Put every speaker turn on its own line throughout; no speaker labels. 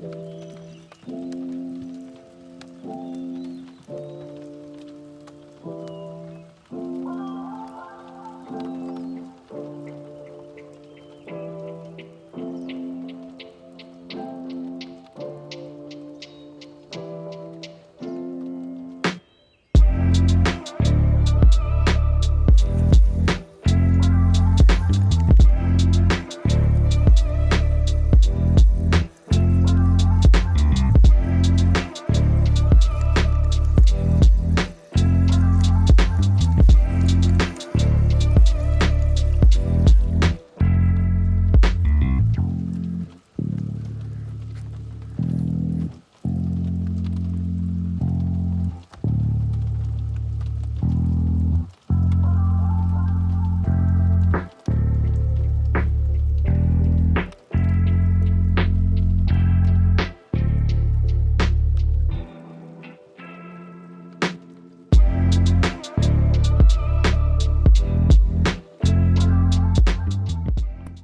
Thank you.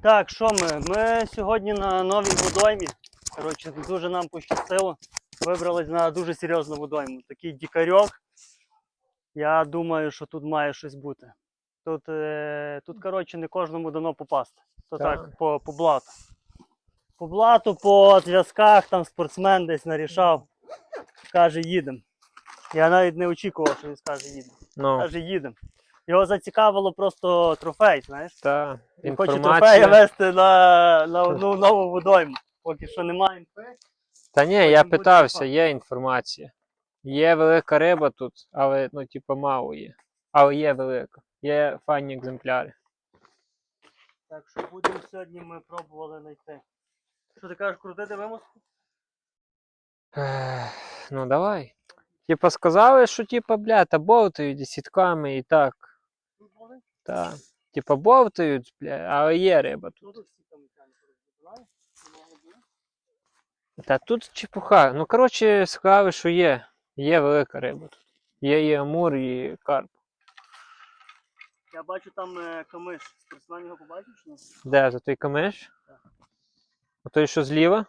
Так, що ми? Ми сьогодні на новій водоймі. Коротше, дуже нам пощастило. Вибрались на дуже серйозну водойму. Такий дікарьок. Я думаю, що тут має щось бути. Тут, е, тут коротше, не кожному дано попасти. То так,
Так.
по, по блату. По блату, по зв'язках, там спортсмен десь нарішав. Каже, їдемо. Я навіть не очікував, що він скаже їдемо.
Ну,
Каже, їдемо. Його зацікавило просто трофей, знаєш.
та
Він хоче трофея вести на, на одну нову водойму. Поки що немає інфи.
Та ні, я питався, є інформація. Є велика риба тут, але ну, типу, мало є. Але є велика. Є файні екземпляри.
Так що будемо сьогодні ми пробували знайти. Що ти кажеш, крутити вимозку?
Ну давай. Типа сказали, що типа, бля, та бовтають і сітками і так. Та. Типа бовтають, бля, але є риба тут. Та тут чепуха. Ну, коротше, сказали, що є. Є велика риба тут. Є і амур, і карп.
Я бачу там е, камиш. Спортсмен його побачив чи ні?
Де за той камеш?
Так.
А той, що зліва?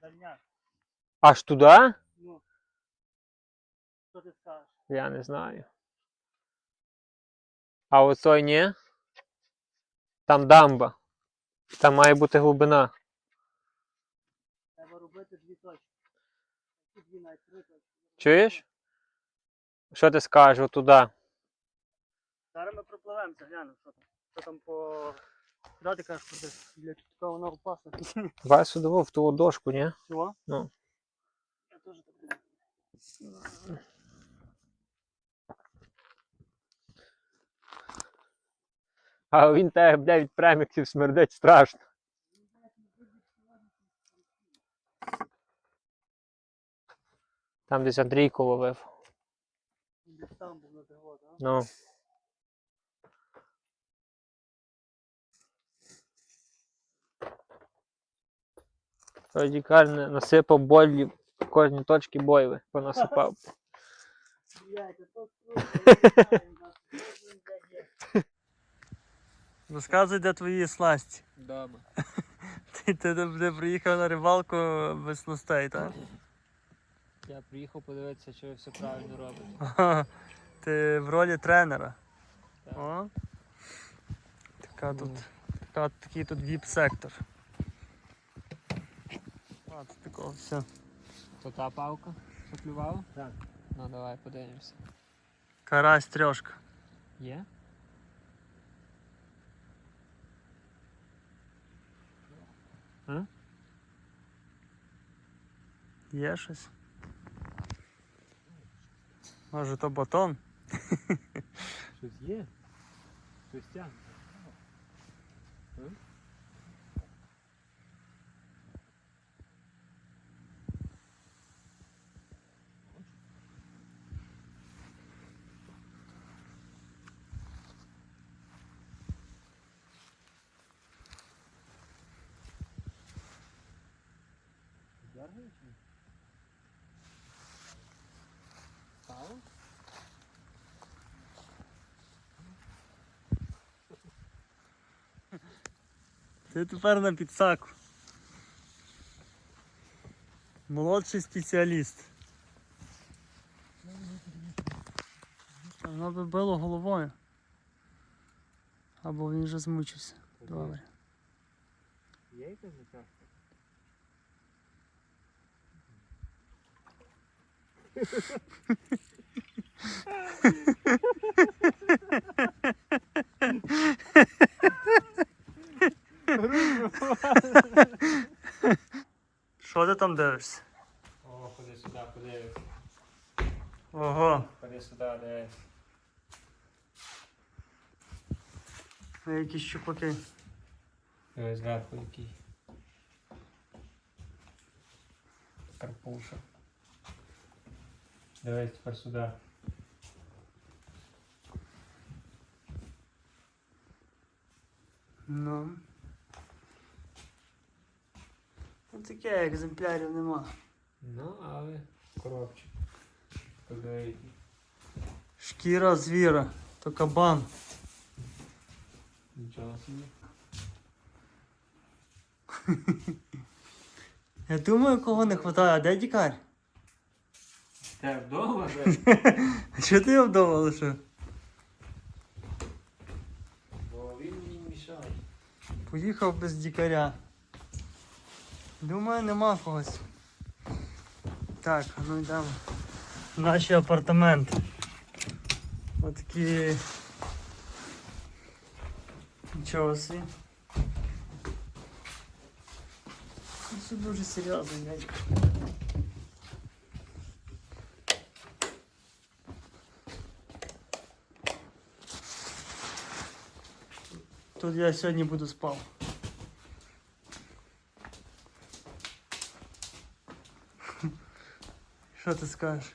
Дальняк.
Аж туди?
Ну. Що ти скажеш?
Я не знаю. А оцей ні? Там дамба. Там має бути глибина.
Треба робити дві точки. Дві навіть три точки.
Чуєш? Що ти скажеш отуда?
Зараз ми пропливемося, глянемо, що там. Що там по. Куди ти кажеш, куди? Для такого воно опасно.
Давай сюди в ту дошку, ні?
Чого?
Ну.
Я теж так
А він тебе, блядь, від преміксів смердить страшно. Там десь Андрійко ловив.
Десь там був на так?
Ну. Радікаль не- насипав болі в кожній точці бойли, понасипав.
Блядь, а то Розказуй, де твої сласті.
Дома.
Ти, ти де приїхав на рибалку без снастей, так?
Я приїхав подивитися, чи ви все правильно робите.
Ти в ролі тренера.
Так.
О. Така тут, така, такий тут віп-сектор. А, тут такого все.
То та палка, що клювала?
Так.
Ну давай подивимося.
Карась трьошка.
Є?
Є щось? Може то батон?
Щось є? Щось тягне.
Ти тепер на підсаку. Молодший спеціаліст. Воно би било головою. Або він вже змучився. Добре.
Є якась затяжка?
Що ти там дивишся?
О, ходи сюди, ходи.
Ого,
Ходи сюди, де.
на якісь щупаки.
Дивись зверху який. Карпуша. Дивись тепер сюди.
Ну. Ну таке екземплярів нема.
Ну, але коробчик.
Шкіра звіра, то кабан.
Нічого собі.
Я думаю, кого не вистачає. А де дікар?
Те вдома же?
А чого ти його вдома лишив?
Бо він мені мішає.
Поїхав без дікаря. Думаю, нема когось. Так, а ну йдемо. в Наші апартаменти. Отакі. Нічого собі. Ну, Це дуже серйозний дядько. Тут я сьогодні буду спав. Що ти скажеш?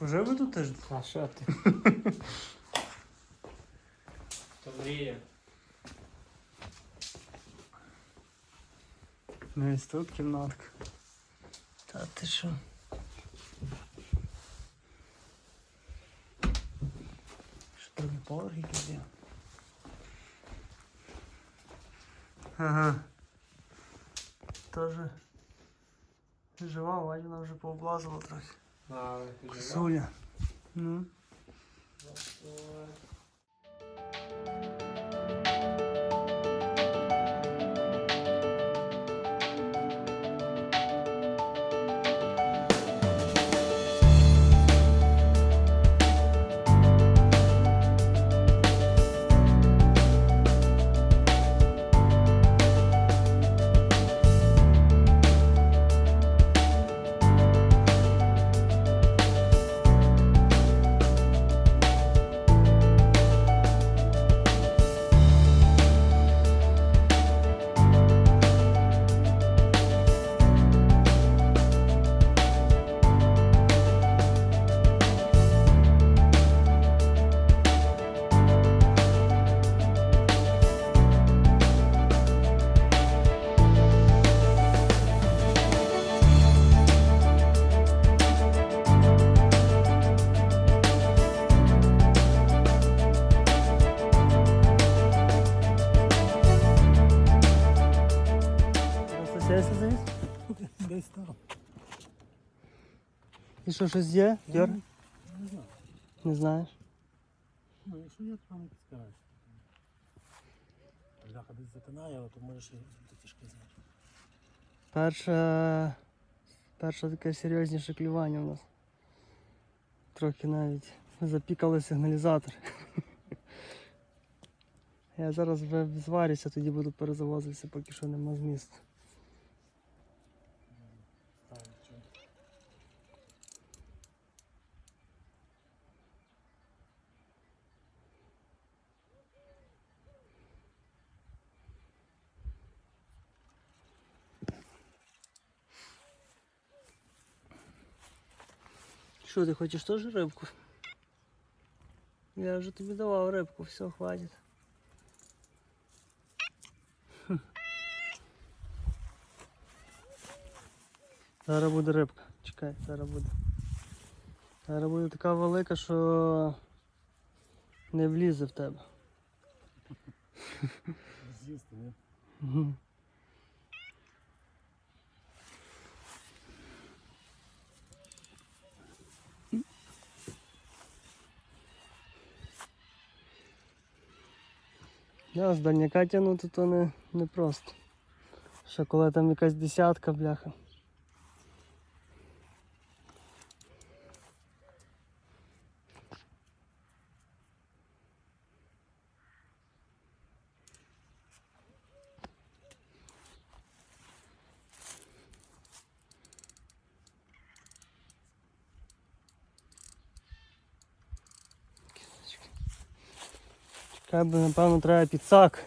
Би тут теж?
А що ти? То мрія.
Ну і тут кімнатка. Та ти що? Що Ага. Тоже жива, Вадина вона вже пооблазила трохи. Косуля. Ну. Що, щось є? Йор?
Не знаю.
Не знаєш?
Ну, якщо є, то не підскажеш. Бляха десь затинає, але то можеш і тяжке знаєш.
Перше, перше таке серйозніше клювання у нас. Трохи навіть запікали сигналізатор. Я зараз вже зварюся, тоді буду перезавозитися, поки що нема змісту.
Ставить чого.
Що, ти хочеш теж рибку? Я вже тобі давав рибку, все, хватить. Хм. Зараз буде рибка. Чекай, зараз буде. Зараз буде така велика, що не влізе в тебе.
З'їсти, ні?
Да, з дальняка тягнути то не, не просто. Ще коли там якась десятка, бляха. Бо напевно треба підсак.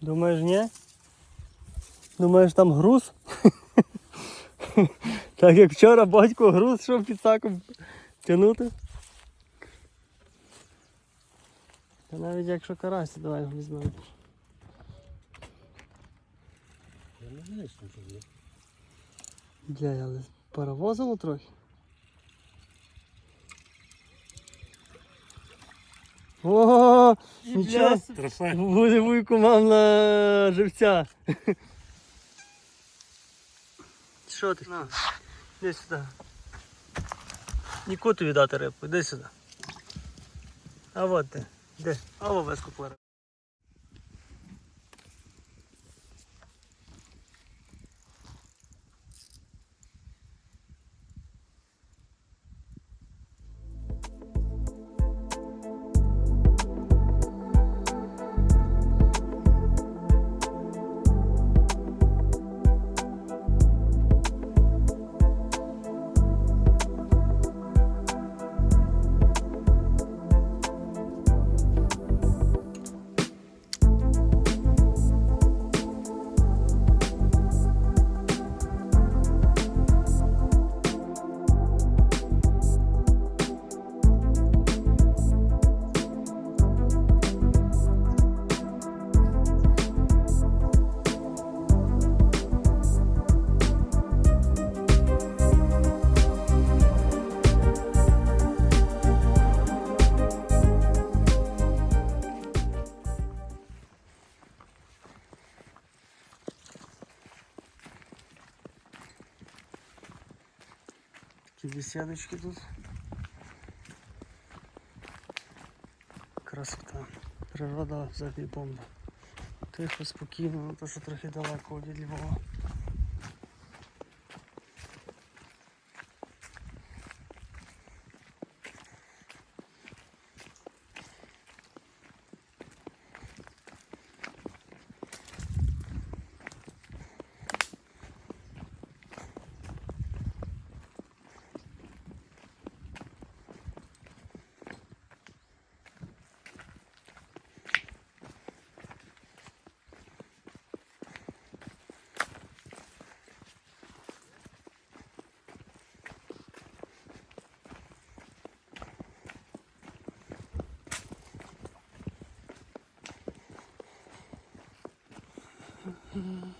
Думаєш, ні? Думаєш там груз? так як вчора батько груз, щоб підсаком тягнути. Та навіть якщо карась, давай його візьмемо.
Я не знаю, що це є.
Бля, але паровозило трохи. О, нічого.
Трофей.
Буде вуйку мам на живця. Що ти? На, іди сюди. Ніку віддати дати рибку, іди сюди. А от ти. Де? А во без куплера. Такі тут. Красота. Природа взагалі бомба. Тихо, спокійно, ну то що трохи далеко від Львова. 嗯。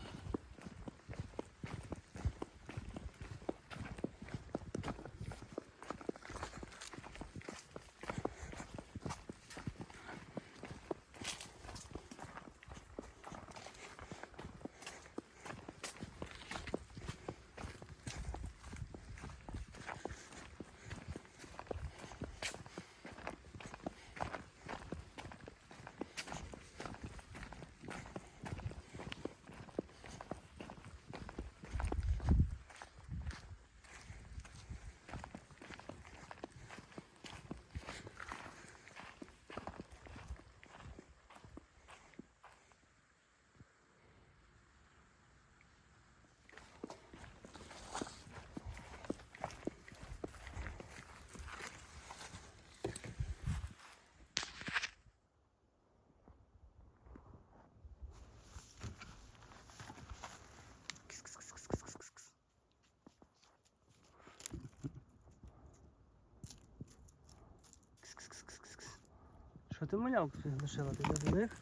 Що ти малявку лишила? Ти до них?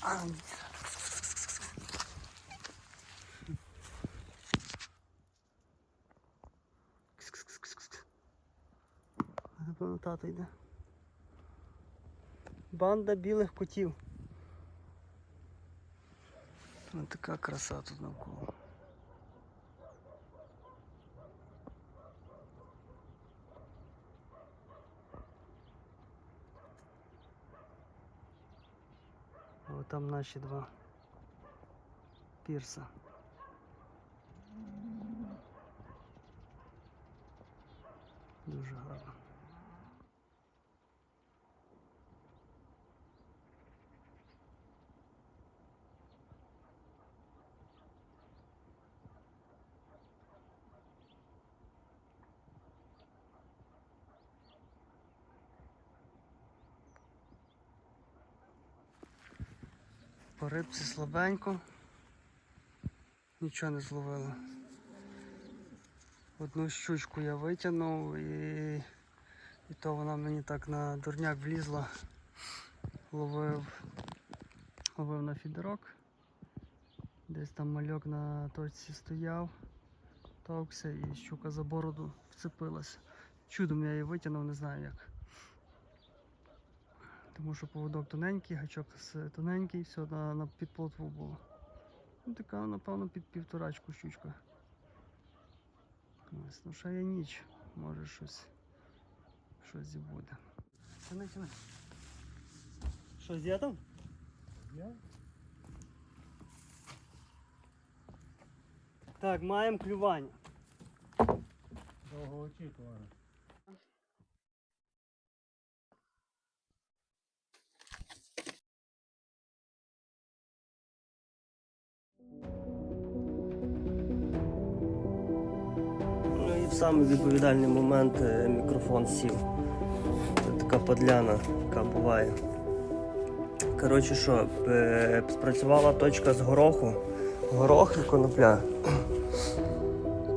А. Напевно, тато йде. Банда білих котів. Ось така краса тут навколо. Там наші два пірса. Дуже гарно. По рибці слабенько. Нічого не зловили. Одну щучку я витягнув і, і то вона мені так на дурняк влізла. Ловив, ловив на фідерок. Десь там мальок на точці стояв, товкся і щука за бороду вцепилась. Чудом я її витягнув, не знаю як. Тому що поводок тоненький, гачок тоненький, все на, на під плотву було. Ну, така, напевно, під півторачку щучка. Ось, ну ще є ніч, може щось, щось і буде. Тяни, тяни. Щось є там? Так, маємо клювання.
Довго очікувано.
Самий відповідальний момент е, мікрофон сів. Це така подляна, яка буває. Коротше що, е, спрацювала точка з гороху. Горох і конопля.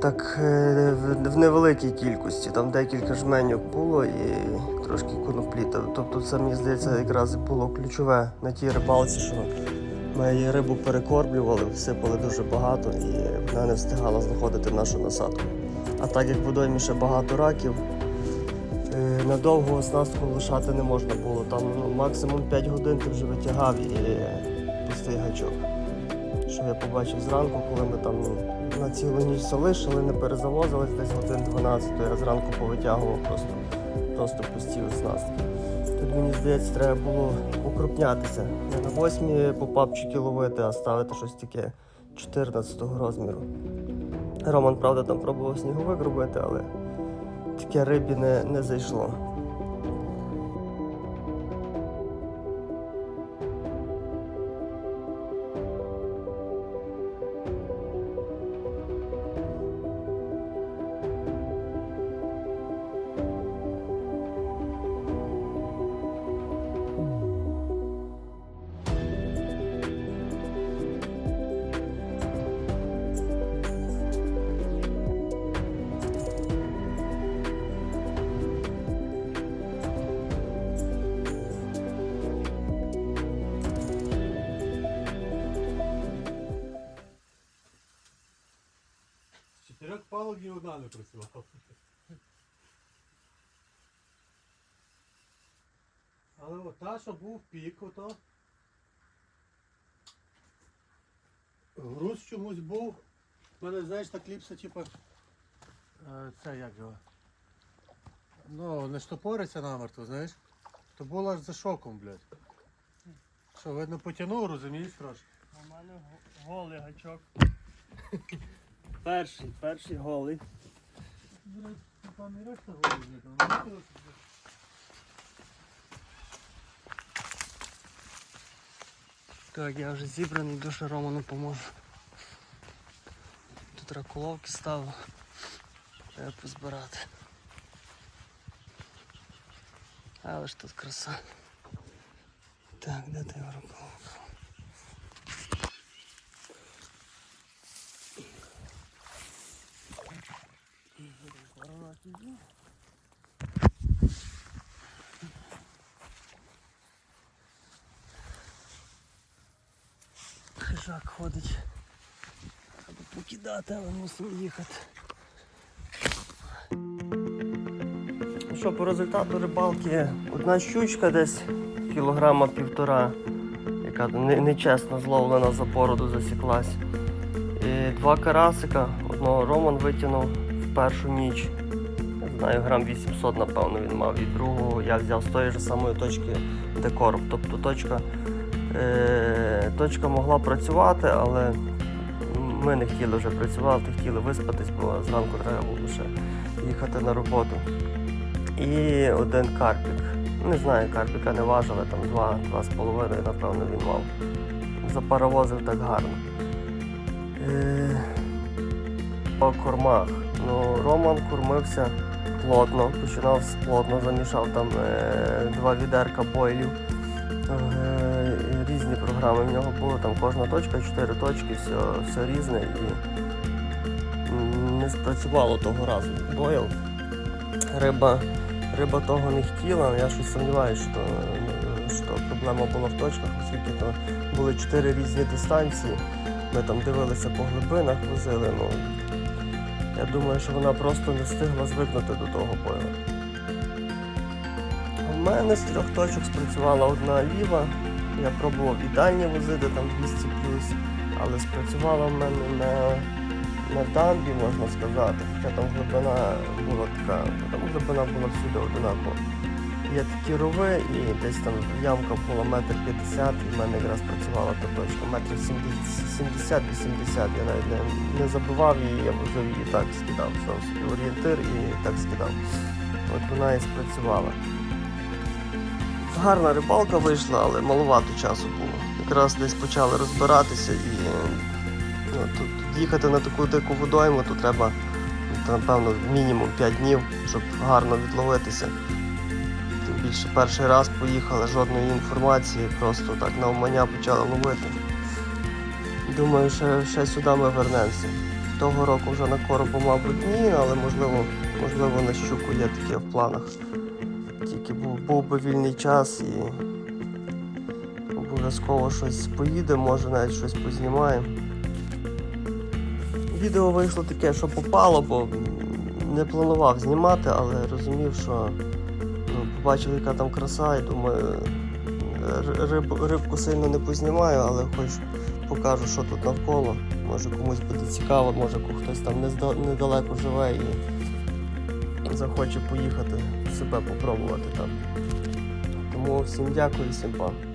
Так е, в- в невеликій кількості, там декілька жменьок було і трошки коноплі. Тобто це мені здається якраз було ключове на тій рибалці, що ми її рибу перекорблювали, всипали дуже багато і вона не встигала знаходити нашу насадку. А так як в водоймі ще багато раків, е, надовго оснастку лишати не можна було. Там ну, максимум 5 годин ти вже витягав і пустий гачок. Що я побачив зранку, коли ми там ну, на цілу ніч залишили, не перезавозились десь годин 12, то я зранку повитягував просто, просто пусті оснастки. Тут мені здається, треба було укрупнятися. Не на восьмі попапчики ловити, а ставити щось таке 14 розміру. Роман, правда, там пробував сніговик робити, але таке рибі не, не зайшло.
Ні одна не працювала. Але от та, що був пік, ото. Груз чомусь був. У мене, знаєш, так ліпса, типу. е, Це як його. Ну, не штопориться намертво, знаєш. То було аж за шоком, блядь. Що, видно, потягнув, розумієш, трошки.
У мене голий гачок. Перший, перший голий. Так, я вже зібраний, дуже Роману поможу. Тут раколовки ставив. Треба позбирати. Але ж тут краса. Так, де ти раколовка? Покидати, але мусимо їхати. Ну що, по результату рибалки одна щучка десь
кілограма півтора, яка нечесно зловлена за бороду засіклась. І два карасика, одного Роман витягнув в першу ніч. Не знаю, грам 800, напевно, він мав. І другого я взяв з тої ж самої точки, де короб. Тобто точка, е, точка могла працювати, але ми не хотіли вже працювати, хотіли виспатись, бо зранку треба було ще їхати на роботу. І один карпік. Не знаю, карпіка не важили, там два, два з половиною, напевно, він мав. Запаровозив так гарно. Е, По кормах. Ну, Роман кормився плотно, починав з плотно, замішав там е, два відерка бойлів. Е, програми в нього були, там кожна точка, чотири точки, все, все різне і не спрацювало того разу. Бойл. Риба, риба того не хотіла, я щось сумніваюся, що, що проблема була в точках, оскільки то були чотири різні дистанції. Ми там дивилися по глибинах, возили. Ну, я думаю, що вона просто не встигла звикнути до того бойла. У мене з трьох точок спрацювала одна ліва. Я пробував і дальні возити, там 200 але спрацювала в мене на, на дамбі, можна сказати. Хоча там глибина була така, там глибина була всюди одинакова. Є такі рови і десь там ямка була метр п'ятдесят, і в мене якраз працювала та точка. Метр сімдесят-вісімдесят. Я навіть не, не забивав її, я возив її так скидав. Орієнтир і так скидав. От вона і спрацювала. Гарна рибалка вийшла, але маловато часу було. Якраз десь почали розбиратися і ну, тут, їхати на таку дику водойму, то треба напевно мінімум 5 днів, щоб гарно відловитися. Тим більше перший раз поїхали, жодної інформації, просто так навмання почали ловити. Думаю, що ще сюди ми вернемося. Того року вже на коробу, мабуть, ні, але можливо, можливо на щуку є таке в планах. Тільки був, був би вільний час і обов'язково щось поїде, може навіть щось познімаємо. Відео вийшло таке, що попало, бо не планував знімати, але розумів, що ну, побачив, яка там краса, і думаю, риб, рибку сильно не познімаю, але хоч покажу, що тут навколо. Може комусь буде цікаво, може хтось там недалеко живе і захоче поїхати себе попробувати там. Тому всім дякую, всім па.